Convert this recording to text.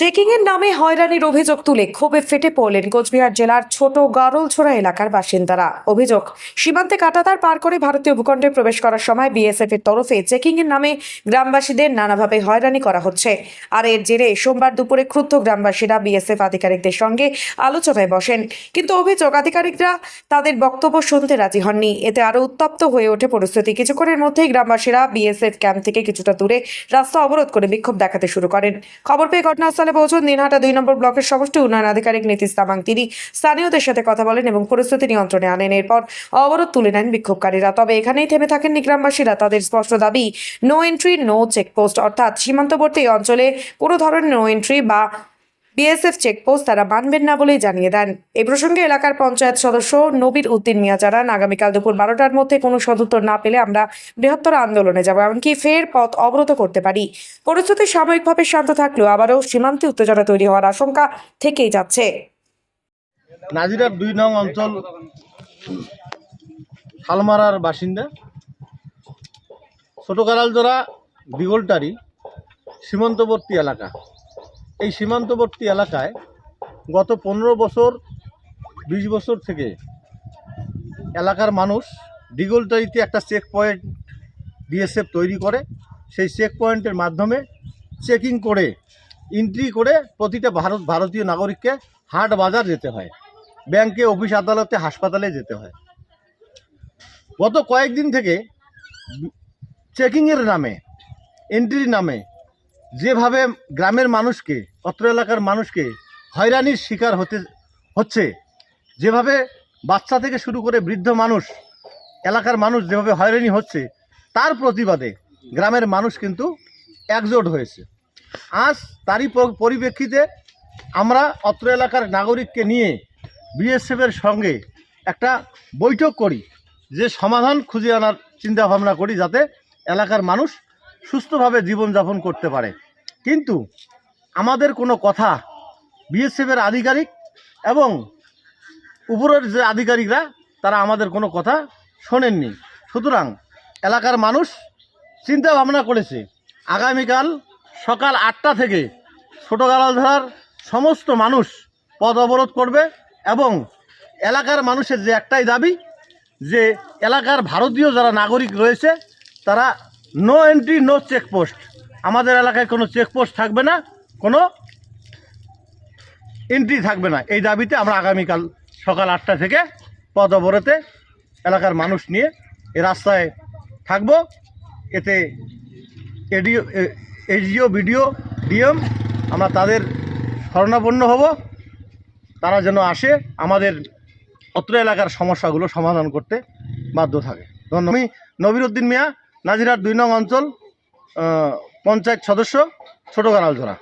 Checking এর নামে হয়রানির অভিযোগ তুলে ক্ষোভে ফেটে পড়লেন কোচবিহার জেলার ছোট গারলছড়া এলাকার বাসিন্দারা। অভিযোগ, সীমান্তে কাটাতার পার করে ভারতীয় ভূখণ্ডে প্রবেশ করার সময় বিএসএফ এর তরফে চেকিং এর নামে গ্রামবাসীদের নানাভাবে হয়রানি করা হচ্ছে। আর এর জেরে সোমবার দুপুরে ক্রুদ্ধ গ্রামবাসীরা বিএসএফ আধিকারিকদের সঙ্গে আলোচনায় বসেন। কিন্তু অভিযোগ, আধিকারিকরা তাদের বক্তব্য শুনতে রাজি হননি। এতে আরও উত্তপ্ত হয়ে ওঠে পরিস্থিতি। কিছুক্ষণের মধ্যেই গ্রামবাসীরা বিএসএফ ক্যাম্প থেকে কিছুটা দূরে রাস্তা অবরোধ করে বিক্ষোভ দেখাতে শুরু করেন। খবর পেয়ে ঘটনাস্থলে পৌঁছন দিনহাটা দুই নম্বর ব্লকের সমষ্টি উন্নয়ন আধিকারিক নীতিশ তামাং। তিনি স্থানীয়দের সাথে কথা বলেন এবং পরিস্থিতি নিয়ন্ত্রণে আনেন। এরপর অবরোধ তুলে নেন বিক্ষোভকারীরা। তবে এখানেই থেমে থাকেন গ্রামবাসীরা তাদের স্পষ্ট দাবি নো এন্ট্রি নো চেকপোস্ট অর্থাৎ সীমান্তবর্তী অঞ্চলে কোনো ধরনের নো এন্ট্রি বা বিএসএফ চেকপোস্ট তারা মানবেন না বলেই জানিয়ে দেন। এ প্রসঙ্গে এলাকার পঞ্চায়েত সদস্য নবীর উদ্দিন মিয়া জানান, আগামীকাল দুপুর বারোটার মধ্যে কোনো সদুত্তর না পেলে আমরা বৃহত্তর আন্দোলনে যাব, এমনকি ফের পথ অবরোধ করতে পারি। পরিস্থিতি সাময়িকভাবে শান্ত থাকলেও আবারও সীমান্তে উত্তেজনা তৈরি হওয়ার আশঙ্কা থেকেই যাচ্ছে। নাজিরার দুই নং অঞ্চল শালমারার বাসিন্দা ছোট কারালজোড়া দিগলটারি, সীমান্তবর্তী এলাকা। এই সীমান্তবর্তী এলাকায় গত পনেরো বছর, বিশ বছর থেকে এলাকার মানুষ দিগলটারিতে একটা চেক পয়েন্ট বিএসএফ তৈরি করে। সেই চেক পয়েন্টের মাধ্যমে চেকিং করে এন্ট্রি করে প্রতিটা ভারত ভারতীয় নাগরিককে হাট বাজার যেতে হয়। ব্যাংকে, অফিস আদালতে, হাসপাতালে যেতে হয়। গত কয়েকদিন থেকে চেকিংয়ের নামে এন্ট্রির নামে যেভাবে গ্রামের মানুষকে, অত্র এলাকার মানুষকে হয়রানির শিকার হতে, হচ্ছে, যেভাবে বাচ্চা থেকে শুরু করে বৃদ্ধ মানুষ, এলাকার মানুষ যেভাবে হয়রানি হচ্ছে, তার প্রতিবাদে গ্রামের মানুষ কিন্তু একজোট হয়েছে। আজ তারই পরিপ্রেক্ষিতে আমরা অত্র এলাকার নাগরিককে নিয়ে বিএসএফের সঙ্গে একটা বৈঠক করি, যে সমাধান খুঁজে আনার চিন্তা ভাবনা করি, যাতে এলাকার মানুষ সুস্থভাবে জীবনযাপন করতে পারে। কিন্তু আমাদের কোনো কথা বিএসএফের আধিকারিক এবং উপরের যে আধিকারিকরা, তারা আমাদের কোনো কথা শোনেননি। সুতরাং এলাকার মানুষ চিন্তা ভাবনা করেছে, আগামীকাল সকাল আটটা থেকে ছোটো ধরার সমস্ত মানুষ পথ অবরোধ করবে এবং এলাকার মানুষের যে একটাই দাবি, যে এলাকার ভারতীয় যারা নাগরিক রয়েছে, তারা নো এন্ট্রি নো চেকপোস্ট আমাদের এলাকায় কোনো চেকপোস্ট থাকবে না, কোনো এন্ট্রি থাকবে না। এই দাবিতে আমরা আগামীকাল সকাল আটটা থেকে পথ অবরোধে এলাকার মানুষ নিয়ে এই রাস্তায় থাকব। এতে এডিও এসডিও বিডিও ডিএম, আমরা তাদের শরণাপন্ন হব। তারা যেন আসে, আমাদের অত্র এলাকার সমস্যাগুলো সমাধান করতে বাধ্য থাকে। ধন্যবাদ। আমি নবিরুদ্দিন মিয়া নাজিরার দুই নং অঞ্চল পঞ্চায়েত সদস্য ছোটো গারালঝোড়া